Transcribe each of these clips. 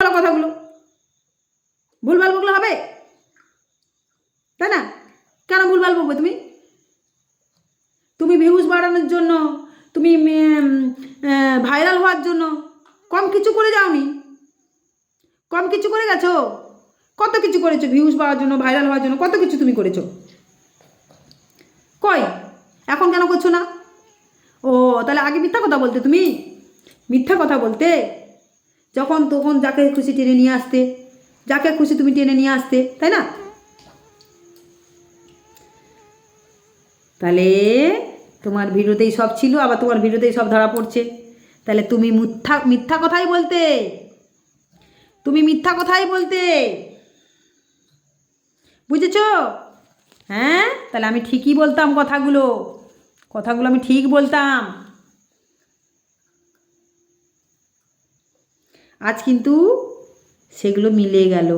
বলো কথাগুলো। ভুলভাল বকলে হবে? তাই না? কেন ভুলভাল বকবে তুমি? তুমি ভিউজ বাড়ানোর জন্য, তুমি ভাইরাল হওয়ার জন্য কম কিছু করে যাওনি? কম কিছু করে গেছো? কত কিছু করেছ ভিউজ পাওয়ার জন্য ভাইরাল হওয়ার জন্য? কত কিছু তুমি করেছ? কই? এখন কেন করছ না? ও, তাহলে আগে মিথ্যা কথা বলতে তুমি। মিথ্যা কথা বলতে? যখন তখন যাকে খুশি টেনে নিয়ে আসতে, যাকে খুশি তুমি টেনে নিয়ে আসতে, তাই না? তাহলে তোমার ভিডিওতেই সব ছিল, আবার তোমার ভিডিওতেই সব ধরা পড়ছে। তাহলে তুমি মিথ্যা মিথ্যা কথাই বলতে। তুমি মিথ্যা কথাই বলতে। বুঝেছ? হ্যাঁ? তাহলে আমি ঠিকই বলতাম কথাগুলো। কথাগুলো আমি ঠিক বলতাম। আজ কিন্তু সেগুলো মিলে গেল।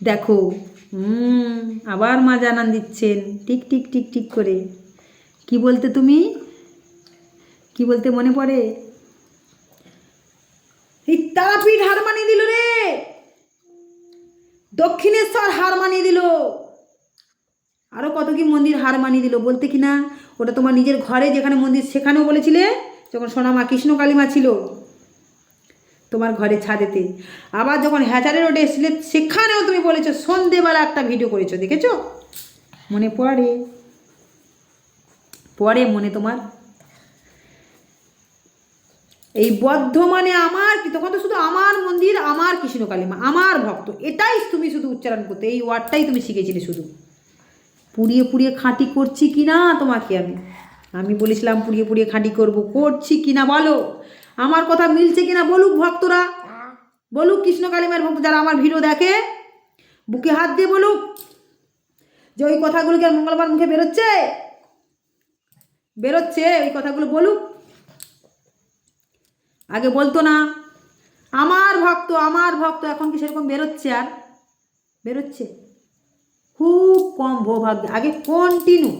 দেখো হুম আবার মা জানান দিচ্ছেন, টিক টিক টিক টিক করে। কি বলতে তুমি? কি বলতে মনে পড়ে? এই তারাপীঠ হার মানিয়ে দিল রে! দক্ষিণেশ্বর হার মানিয়ে দিল। আরও কত কি মন্দির হার মানিয়ে দিল বলতে কি না ওটা তোমার নিজের ঘরে যেখানে মন্দির সেখানেও বলেছিলে? যখন সোনামা কৃষ্ণ কালীমা ছিল তোমার ঘরে ছাদেতে, আবার যখন হ্যাচারে রোডে এসেছিলে, সেখানেও তুমি বলেছ, সন্ধেবেলা একটা ভিডিও করেছ, দেখেছ? মনে পড়ে। পড়ে মনে তোমার? এই বর্ধমানে আমার কি? তখন তো শুধু আমার মন্দির, আমার কৃষ্ণ কালীমা, আমার ভক্ত। এটাই তুমি শুধু উচ্চারণ করতে, এই ওয়ার্ডটাই তুমি শিখেছিলে শুধু। পুড়িয়ে পুড়িয়ে খাঁটি করছি কি না তোমাকে আমি? আমি বলেছিলাম পুড়িয়ে পুড়িয়ে খাঁটি করব। করছি কি না বলো? আমার কথা মিলছে কিনা বলুক ভক্তরা। বলুক কৃষ্ণ কালিমার ভক্ত যারা আমার ভিডিও দেখে, বুকে হাত দিয়ে বলুক যে ওই কথাগুলো কি আর মঙ্গলবার মুখে বেরোচ্ছে? বেরোচ্ছে, ওই কথাগুলো বলুক। আগে বলতো না, আমার ভক্ত আমার ভক্ত, এখন কি সেরকম বেরোচ্ছে আর? বেরোচ্ছে। খুব কম ভোভাগ্য। আগে কন্টিনিউ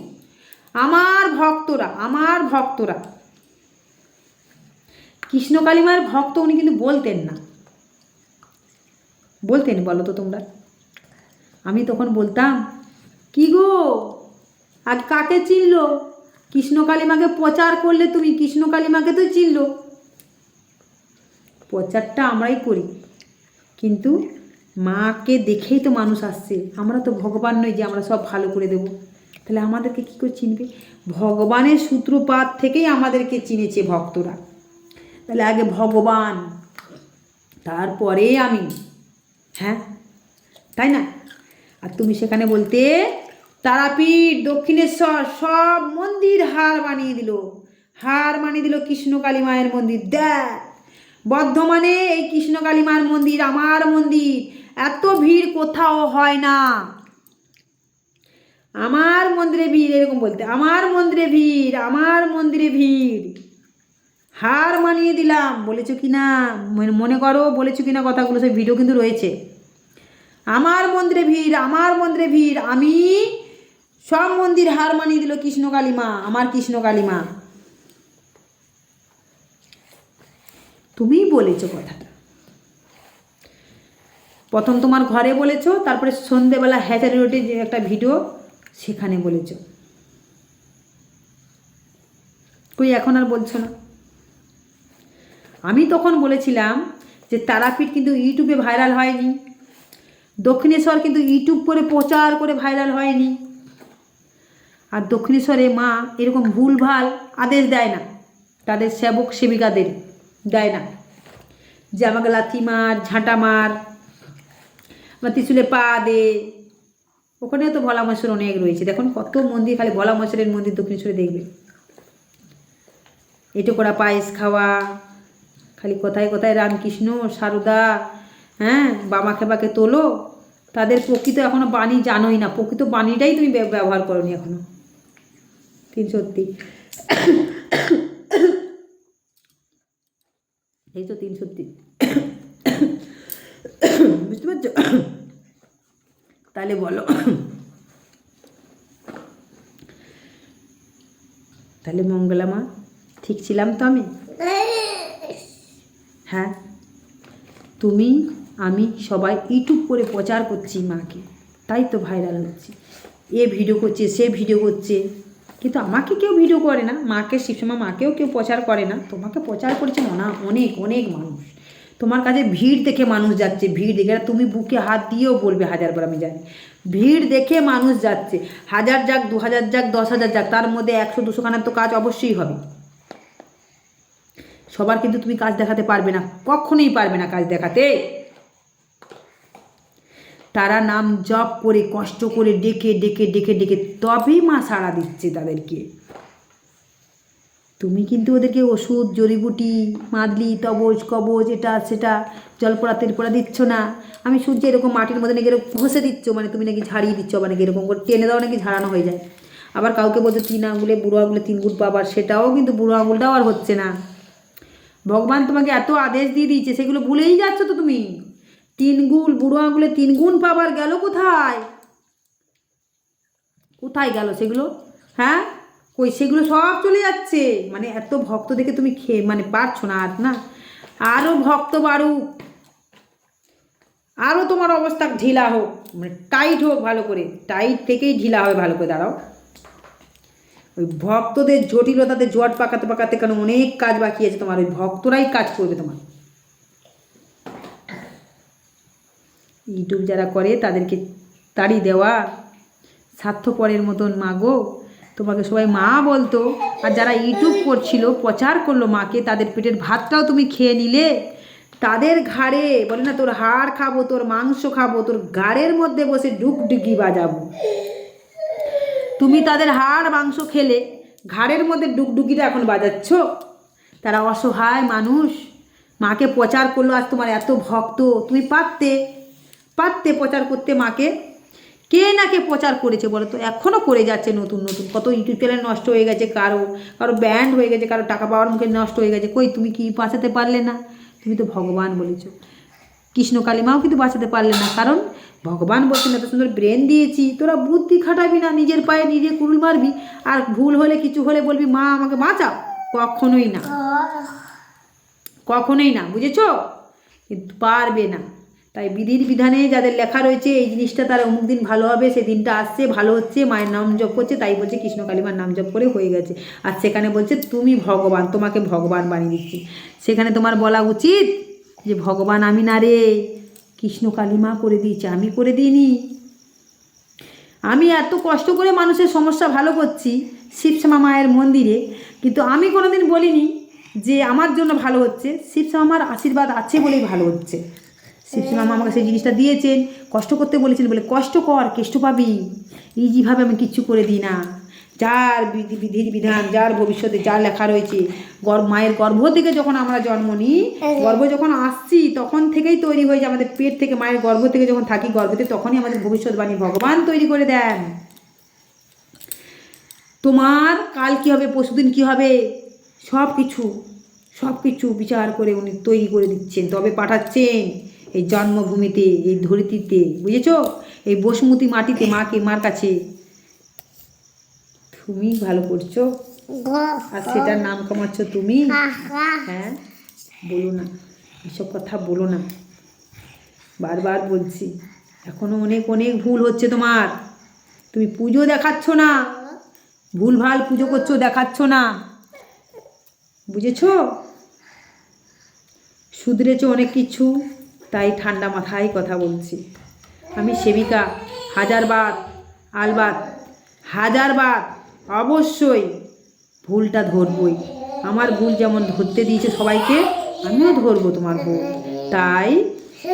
আমার ভক্তরা আমার ভক্তরা। কৃষ্ণ কালিমার ভক্ত উনি কিন্তু বলতেন না। বলতেন, বলো তো তোমরা। আমি তখন বলতাম, কি গো? আজ কাকে চিনল? কৃষ্ণ কালিমাকে প্রচার করলে তুমি কৃষ্ণ কালিমাকে তো চিনল। প্রচারটা আমরাই করি। কিন্তু মাকে দেখেই তো মানুষ আসছে। আমরা তো ভগবান নই যে আমরা সব ভালো করে দেব। তাহলে আমাদেরকে কী করে চিনবে? ভগবানের সূত্রপাত থেকেই আমাদেরকে চিনেছে ভক্তরা। তাহলে আগে ভগবান, তারপরে আমি। হ্যাঁ? তাই না? আর তুমি সেখানে বলতে, তারাপীঠ, দক্ষিণেশ্বর, সব মন্দির হার বানিয়ে দিল। হার বানিয়ে দিল কৃষ্ণকালী মায়ের মন্দির। দেখ, বর্ধমানে এই কৃষ্ণকালী মায়ের মন্দির, আমার মন্দির, এত ভিড় কোথাও হয় না। আমার মন্দিরে ভিড়, এরকম বলতে, আমার মন্দিরে ভিড়, আমার মন্দিরে ভিড়। হার মানিয়ে দিলাম, বলেছ কি না? মনে- করো, বলেছ কি না কথাগুলো, সেই ভিডিও কিন্তু রয়েছে। আমার মন্দিরে ভিড়, আমার মন্দিরে ভিড়, আমি সব মন্দির হার মানিয়ে দিল কৃষ্ণ কালীমা, আমার কৃষ্ণ কালীমা। তুমি বলেছ কথাটা। প্রথম তোমার ঘরে বলেছ, তারপরে সন্ধেবেলা হ্যাচারি রোডে যে একটা ভিডিও সেখানে বলেছ। কই, এখন আর বলছো না। আমি তখন বলেছিলাম যে তারাপীঠ কিন্তু ইউটিউবে ভাইরাল হয়নি। দক্ষিণেশ্বর কিন্তু ইউটিউব করে প্রচার করে ভাইরাল হয়নি। আর দক্ষিণেশ্বরে মা এরকম ভুলভাল আদেশ দেয় না। তাদের সেবক সেবিকাদের দেয় না। যে আমাকে লাথি মার, ঝাঁটা মার বা ত্রিশুলে পা দে ওখানেও তো ভোলা মহেশ্বর অনেক রয়েছে। দেখুন কত মন্দির, খালি ভোলা মহেশ্বরের মন্দির দক্ষিণেশ্বরে দেখবে। এটো করা পায়েস খাওয়া, খালি কোথায় কোথায় রামকৃষ্ণ, সারদা হ্যাঁ বামা খেবাকে তোলো। তাদের প্রকৃত এখনও বাণী জানোই না। প্রকৃত বাণীটাই তুমি ব্যব- ব্যবহার করনি এখনও। তিন সত্যি। এই তো তিন সত্যি। বুঝতে পারছ? তাহলে বলো। তাহলে মঙ্গলা মা, ঠিক ছিলাম তো আমি? হ্যাঁ। তুমি, আমি সবাই ইউটিউব করে প্রচার করছি মাকে। তাই তো ভাইরাল হচ্ছে। এ ভিডিও করছে, সে ভিডিও করছে। কিন্তু আমাকে কেউ ভিডিও করে না। মাকে, শিবসমা মাকেও কেউ প্রচার করে না। তোমাকে প্রচার করেছে অনা অনেক অনেক মানুষ। তোমার কাছে ভিড় দেখে মানুষ যাচ্ছে, ভিড় দেখে। তুমি বুকে হাত দিয়েও বলবে হাজারবার আমি জানি। ভিড় দেখে মানুষ যাচ্ছে। হাজার যাক, দু হাজার যাক, দশ হাজার যাক, তার মধ্যে একশো, দুশো খানার তো কাজ অবশ্যই হবে। সবার কিন্তু তুমি কাজ দেখাতে পারবে না, কখনোই পারবে না কাজ দেখাতে। তারা নাম জপ করে, কষ্ট করে ডেকে ডেকে ডেকে ডেকে, তবেই মা সাড়া দিচ্ছে তাদেরকে। তুমি কিন্তু ওদেরকে ওষুধ, জড়িবুটি, মাদলি, তবজ, কবজ, এটা, সেটা জলপড়া তেলপড়া দিচ্ছ না। আমি সূর্য এরকম মাটির মধ্যে নাকি এরকম ঘষে দিচ্ছ মানে তুমি নাকি ঝাড়িয়ে দিচ্ছ মানে এরকম করে টেনে দাও, নাকি ঝাড়ানো হয়ে যায়। আবার কাউকে বলছো তিন আঙুলে বুড়ো আঙুলে তিন গুট পাবার সেটাও কিন্তু বুড়ো আঙুলটাও আর হচ্ছে না। ভগবান তোমাকে এত আদেশ দিয়ে দিয়েছে, সেগুলো ভুলেই যাচ্ছ তো তুমি। তিন গুণ বুড়ো আঙুলে তিন গুণ পাবার গেল কোথায়? কোথায় গেল সেগুলো? হ্যাঁ? কই, সেগুলো সব চলে যাচ্ছে। মানে এত ভক্ত দেখে তুমি খেয়ে মানে পারছ না আর, না? আরও ভক্ত বাড়ুক। আরও তোমার অবস্থা ঢিলা হোক মানে টাইট হোক ভালো করে। টাইট থেকেই ঢিলা হবে ভালো করে, দাঁড়াও। ওই ভক্তদের জটিলতাতে জট পাকাতে পাকাতে কেন অনেক কাজ বাকি আছে তোমার, ওই ভক্তরাই কাজ করবে তোমার। ইউটিউব যারা করে, তাদেরকে তাড়ি দেওয়া। স্বার্থপরের মতন মাগো। তোমাকে সবাই মা বলতো। আর যারা ইউটিউব করছিল, প্রচার করল মাকে, তাদের পেটের ভাতটাও তুমি খেয়ে নিলে। তাদের ঘাড়ে, বলে না, তোর হাড় খাব, তোর মাংস খাব, তোর গাড়ের মধ্যে বসে ডুকডুকি বাজাবো। তুমি তাদের হাড়, মাংস খেলে, ঘাড়ের মধ্যে ডুকডুকিটা এখন বাজাচ্ছ? তারা অসহায় মানুষ। মাকে প্রচার করল, আজ তোমার এত ভক্ত। তুমি পারতে পারতে প্রচার করতে মাকে কে না কে প্রচার করেছে বলো তো এখনও করে যাচ্ছে নতুন নতুন। কত ইউটিউব চ্যানেল নষ্ট হয়ে গেছে কারও কারও ব্যান্ড হয়ে গেছে কারও টাকা পাওয়ার মুখে নষ্ট হয়ে গেছে। কই তুমি কি বাঁচাতে পারলে না? তুমি তো ভগবান বলেছ। কৃষ্ণ কালিমাও কিন্তু বাঁচাতে পারলে না। কারণ ভগবান বলছেন এত সুন্দর ব্রেন দিয়েছি। তোরা বুদ্ধি খাটাবি না নিজের পায়ে নিজে কুড়ুল মারবি। আর ভুল হলে কিছু হলে বলবি মা আমাকে বাঁচাও কখনোই না। কখনোই না বুঝেছ? কিন্তু পারবে না। তাই বিধির বিধানে যাদের লেখা রয়েছে, এই জিনিসটা তারা অমুক দিন ভালো হবে, সেই দিনটা আসছে, ভালো হচ্ছে, মায়ের নাম জপ করছে, তাই বলছে কৃষ্ণ কালিমার নাম জপ করে হয়ে গেছে। আর সেখানে বলছে, তুমি ভগবান, তোমাকে ভগবান বানিয়ে দিচ্ছি। সেখানে তোমার বলা উচিত যে, ভগবান আমি না রে, কৃষ্ণ কালিমা করে দিয়েছে, আমি করে দিইনি। আমি এত কষ্ট করে মানুষের সমস্যা ভালো করছি শিবশ্যামা মায়ের মন্দিরে, কিন্তু আমি কোনোদিন বলিনি যে, আমার জন্য ভালো হচ্ছে। শিবশ্যামা মার আশীর্বাদ আছে বলেই ভালো হচ্ছে। শিবশ্যামা মা আমাকে সেই জিনিসটা দিয়েছেন। কষ্ট করতে বলেছেন বলে কষ্ট কর কেষ্ট পাবি। ইজিভাবে আমি কিচ্ছু করে দিই না। যার বিধির বিধান যার ভবিষ্যতে যা লেখা রয়েছে গর্ভ মায়ের গর্ভ থেকে যখন আমরা জন্ম নিই গর্ভ যখন আসছি তখন থেকেই তৈরি হয়ে যায় আমাদের পেট থেকে মায়ের গর্ভ থেকে যখন থাকি গর্ভতে তখনই আমাদের ভবিষ্যৎবাণী ভগবান তৈরি করে দেন। তোমার কাল কি হবে পরশুদিন কি হবে? সব কিছু সব কিছু বিচার করে উনি তৈরি করে দিচ্ছেন তবে পাঠাচ্ছেন। এই জন্মভূমিতে, এই ধরিত্রীতে, বুঝেছ? এই বসুমতি মাটিতে মাকে, মার কাছে। তুমি ভালো করছ। আর সেটার নাম কামাচ্ছ তুমি। হ্যাঁ? বলো না। এসব কথা বলো না। বারবার বলছি। এখনও অনেক অনেক ভুল হচ্ছে তোমার। তুমি পুজো দেখাচ্ছ না। ভুলভাল পুজো করছ, দেখাচ্ছ না। বুঝেছ? শুধরেছো অনেক কিছু। তাই ঠান্ডা মাথায় কথা বলছি। আমি সেবিকা হাজারবার আলবাত হাজারবার অবশ্যই ভুলটা ধরবই। আমার ভুল যেমন ধরতে দিয়েছে সবাইকে, আমিও ধরবো তোমার ভুল। তাই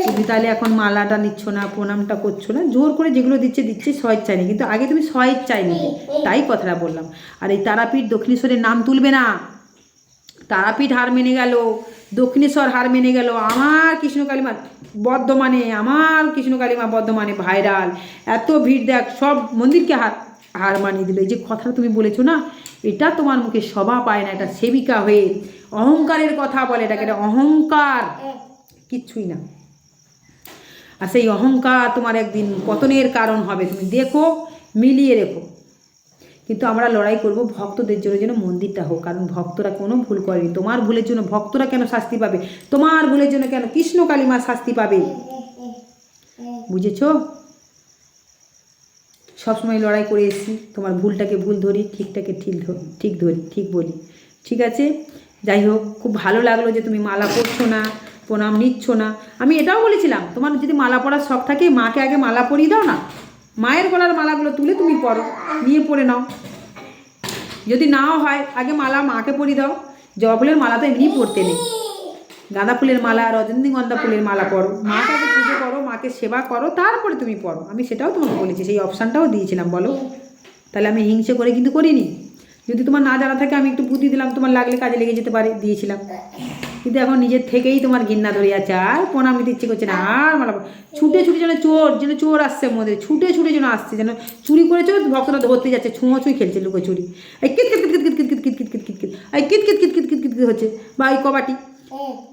তুমি তাহলে এখন মালাটা নিচ্ছ না, প্রণামটা করছ না, জোর করে যেগুলো দিচ্ছে দিচ্ছে স্বেচ্ছায় নেই। কিন্তু আগে তুমি স্বেচ্ছায় নিবে, তাই কথাটা বললাম। আর এই তারাপীঠ দক্ষিণেশ্বরের নাম তুলবে না। তারাপীঠ হার মেনে গেল, দক্ষিণেশ্বর হার মেনে গেল, আমার কৃষ্ণকালীমা বর্ধমানে, আমার কৃষ্ণকালীমা বর্ধমানে, ভাইরাল। এত ভিড় দেখ, সব মন্দিরকে হার হার মানিয়ে দিল। এই যে কথা তুমি বলেছ না, এটা তোমার মুখে সভা পায় না, এটা সেবিকা হয়ে। অহংকারের কথা বলে এটাকে, এটা অহংকার। কিচ্ছুই না। আর সেই অহংকার তোমার একদিন পতনের কারণ হবে। তুমি দেখো, মিলিয়ে রেখো। কিন্তু আমরা লড়াই করব ভক্তদের জন্য যেন মন্দিরটা হোক। কারণ ভক্তরা কোনো ভুল করেনি। তোমার ভুলের জন্য ভক্তরা কেন শাস্তি পাবে? তোমার ভুলের জন্য কেন কৃষ্ণ কালীমা শাস্তি পাবে? বুঝেছ? সবসময় লড়াই করে এসেছি। তোমার ভুলটাকে ভুল ধরি, ঠিকটাকে ঠিক ঠিক ধরি, ঠিক বলি। ঠিক আছে? যাই হোক, খুব ভালো লাগল যে তুমি মালা পরছো না, প্রণাম নিচ্ছ না। আমি এটাও বলেছিলাম, তোমার যদি মালা পরার শখ থাকে, মাকে আগে মালা পরিয়ে দাও না। মায়ের গলার মালাগুলো তুলে তুমি পরো, নিয়ে পরে নাও। যদি নাও হয়, আগে মালা মাকে পরিয়ে দাও, জবা ফুলের মালা তো এমনি পরতে নেই। গাঁদা ফুলের মালা, রজনীগন্ধা ফুলের মালা পরো। মাকে আগে পুজো করো, মাকে সেবা করো, তারপরে তুমি পরো। আমি সেটাও তোমাকে বলেছি, সেই অপশানটাও দিয়েছিলাম, বলো। তাহলে আমি হিংসে করে কিন্তু করিনি। যদি তোমার না জানা থাকে, আমি একটু বুদ্ধি দিলাম, তোমার লাগলে কাজে লেগে যেতে পারে, দিয়েছিলাম। কিন্তু এখন নিজের থেকেই তোমার গিন্না ধরে যাচ্ছে আর প্রণাম নিতে ইচ্ছে করছে না আর মালা ছুটে ছুটে যেন চোর যেন চোর আসছে মধ্যে ছুটে ছুটে যেন আসছে যেন চুরি করেছে ভক্তরা ধরতে যাচ্ছে ছুঁয়ো খেলছে লুকো চুরি এই কিত কিত কিত কিত কিত কিত কিত কিত কিত কিত এই কিত কিত কিত কিত কিত কিত কিত হচ্ছে বা ওই কবাটি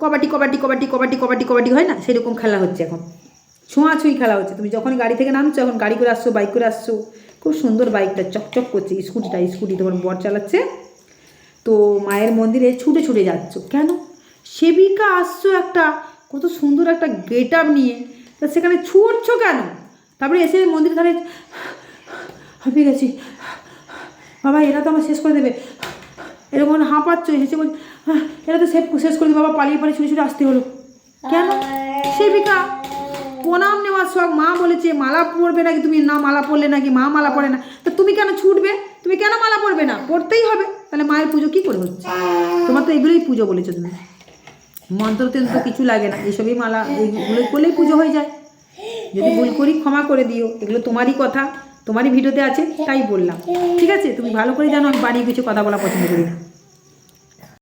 কবাডি কবাডি কবাডি কবাডি কবাডি কবাডি হয় না সেরকম খেলা হচ্ছে এখন ছোঁয়াছুঁই খেলা হচ্ছে তুমি যখন গাড়ি থেকে নামছো এখন গাড়ি করে আসছো বাইক করে আসছো খুব সুন্দর বাইকটা চকচক করছে স্কুটিটা স্কুটি তোমার বর চালাচ্ছে তো মায়ের মন্দিরে ছুটে ছুটে যাচ্ছ কেন সেবিকা আসছো একটা কত সুন্দর একটা গেট আপ নিয়ে। তা সেখানে ছুটছো কেন? তারপরে এসে মন্দির ধারে হাঁপিয়ে গেছি। বাবা এরা তো আমার শেষ করে দেবে। এরকম হাঁপাচ্ছ হেসে বলছে "আহ, এরা তো শেষ শেষ করে দেবে। বাবা পালিয়ে পালিয়ে ছুটে ছুটে আসতে হলো। কেন? সেবিকা প্রণাম নেওয়ার শখ। মা বলেছে মালা পরবে নাকি তুমি? না মালা পরলে নাকি? মা মালা পরে না। তা তুমি কেন ছুটবে? তুমি কেন মালা পরবে না? পড়তেই হবে। তাহলে মায়ের পুজো কি করে হচ্ছে? তোমার তো এগুলোই পুজো বলেছ তুমি। মন্ত্র তন্ত্র কিছু লাগে না, এসবই মালা এইগুলো করলেই পুজো হয়ে যায়। যদি ভুল করি ক্ষমা করে দিও, এগুলো তোমারই কথা, তোমারই ভিডিওতে আছে, তাই বললাম। ঠিক আছে, তুমি ভালো করে জানো, আমি বাড়িয়ে কিছু কথা বলা পছন্দ করি না।